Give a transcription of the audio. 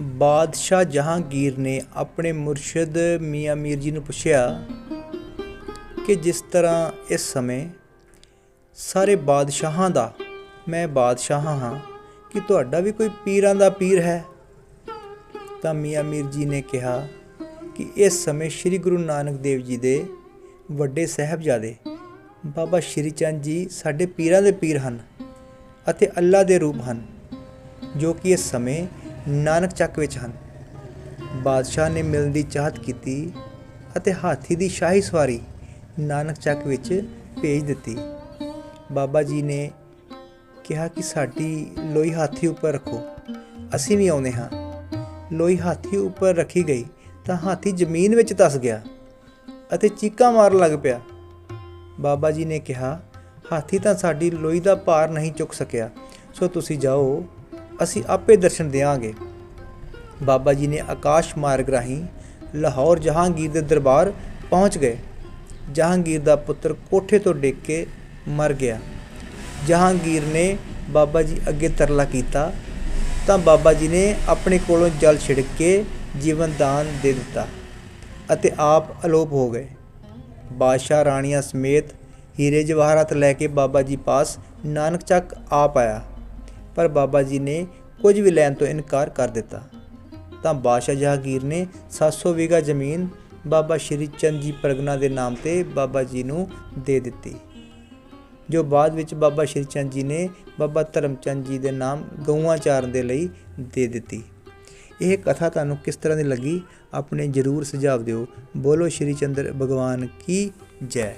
ਬਾਦਸ਼ਾਹ ਜਹਾਂਗੀਰ ਨੇ ਆਪਣੇ ਮੁਰਸ਼ਿਦ ਮੀਆਂ ਮੀਰ ਜੀ ਨੂੰ ਪੁੱਛਿਆ ਕਿ ਜਿਸ ਤਰ੍ਹਾਂ ਇਸ ਸਮੇਂ ਸਾਰੇ ਬਾਦਸ਼ਾਹਾਂ ਦਾ, ਮੈਂ ਬਾਦਸ਼ਾਹ ਹਾਂ, ਕਿ ਤੁਹਾਡਾ ਵੀ ਕੋਈ ਪੀਰਾਂ ਦਾ ਪੀਰ ਹੈ? ਤਾਂ ਮੀਆਂ ਮੀਰ ਜੀ ਨੇ ਕਿਹਾ ਕਿ ਇਸ ਸਮੇਂ ਸ੍ਰੀ ਗੁਰੂ ਨਾਨਕ ਦੇਵ ਜੀ ਦੇ ਵੱਡੇ ਸਾਹਿਬਜ਼ਾਦੇ ਬਾਬਾ ਸ਼੍ਰੀ ਚੰਦ ਜੀ ਸਾਡੇ ਪੀਰਾਂ ਦੇ ਪੀਰ ਹਨ ਅਤੇ ਅੱਲਾ ਦੇ ਰੂਪ ਹਨ, ਜੋ ਕਿ ਇਸ ਸਮੇਂ ਨਾਨਕ ਚੱਕ ਵਿੱਚ ਹਨ। ਬਾਦਸ਼ਾਹ ਨੇ ਮਿਲਣ ਦੀ ਚਾਹਤ ਕੀਤੀ ਅਤੇ ਹਾਥੀ ਦੀ ਸ਼ਾਹੀ ਸਵਾਰੀ ਨਾਨਕ ਚੱਕ ਵਿੱਚ ਭੇਜ ਦਿੱਤੀ। ਬਾਬਾ ਜੀ ਨੇ ਕਿਹਾ ਕਿ ਸਾਡੀ ਲੋਈ ਹਾਥੀ ਉੱਪਰ ਰੱਖੋ, ਅਸੀਂ ਵੀ ਆਉਂਦੇ ਹਾਂ। ਲੋਈ ਹਾਥੀ ਉੱਪਰ ਰੱਖੀ ਗਈ ਤਾਂ ਹਾਥੀ ਜ਼ਮੀਨ ਵਿੱਚ ਤਸ ਗਿਆ ਅਤੇ ਚੀਕਾਂ ਮਾਰਨ ਲੱਗ ਪਿਆ। ਬਾਬਾ ਜੀ ਨੇ ਕਿਹਾ, ਹਾਥੀ ਤਾਂ ਸਾਡੀ ਲੋਈ ਦਾ ਭਾਰ ਨਹੀਂ ਚੁੱਕ ਸਕਿਆ, ਸੋ ਤੁਸੀਂ ਜਾਓ ਅਸੀਂ ਆਪੇ ਦਰਸ਼ਨ ਦੇਵਾਂਗੇ ਬਾਬਾ ਜੀ ਨੇ ਆਕਾਸ਼ ਮਾਰਗ ਰਾਹੀਂ ਲਾਹੌਰ ਜਹਾਂਗੀਰ ਦੇ ਦਰਬਾਰ ਪਹੁੰਚ ਗਏ। ਜਹਾਂਗੀਰ ਦਾ ਪੁੱਤਰ ਕੋਠੇ ਤੋਂ ਡਿੱਗ ਕੇ ਮਰ ਗਿਆ। ਜਹਾਂਗੀਰ ਨੇ ਬਾਬਾ ਜੀ ਅੱਗੇ ਤਰਲਾ ਕੀਤਾ, ਤਾਂ ਬਾਬਾ ਜੀ ਨੇ ਆਪਣੇ ਕੋਲੋਂ ਜਲ ਛਿੜਕ ਕੇ ਜੀਵਨ ਦਾਨ ਦੇ ਦਿੱਤਾ ਅਤੇ ਆਪ ਅਲੋਪ ਹੋ ਗਏ। ਬਾਦਸ਼ਾਹ ਰਾਣੀਆਂ ਸਮੇਤ ਹੀਰੇ ਜਵਾਹਰਾਤ ਲੈ ਕੇ ਬਾਬਾ ਜੀ ਪਾਸ ਨਾਨਕ ਚੱਕ ਆ ਪਾਇਆ। ਪਰ ਬਾਬਾ ਜੀ ਨੇ ਕੁਝ ਵੀ ਲੈਣ ਤੋਂ ਇਨਕਾਰ ਕਰ ਦਿੱਤਾ। ਤਾਂ ਬਾਦਸ਼ਾਹ ਜਹਾਂਗੀਰ ਨੇ 700 ਵੀਗਾ ਜ਼ਮੀਨ ਬਾਬਾ ਸ਼੍ਰੀ ਚੰਦ ਜੀ ਪਰਗਨਾ ਦੇ ਨਾਮ ਤੇ ਬਾਬਾ ਜੀ ਨੂੰ ਦੇ ਦਿੱਤੀ, ਜੋ ਬਾਅਦ ਵਿੱਚ ਬਾਬਾ ਸ਼੍ਰੀ ਚੰਦ ਜੀ ਨੇ ਬਾਬਾ ਧਰਮਚੰਦ ਜੀ ਦੇ ਨਾਮ ਗਊਆਂ ਚਾਰਨ ਦੇ ਲਈ ਦੇ ਦਿੱਤੀ। ਇਹ ਕਥਾ ਤੁਹਾਨੂੰ ਕਿਸ ਤਰ੍ਹਾਂ ਦੀ ਲੱਗੀ? ਆਪਣੇ ਜਰੂਰ ਸੁਝਾਅ ਦਿਓ। ਬੋਲੋ ਸ਼੍ਰੀ ਚੰਦਰ, ਭਗਵਾਨ ਕੀ ਜੈ।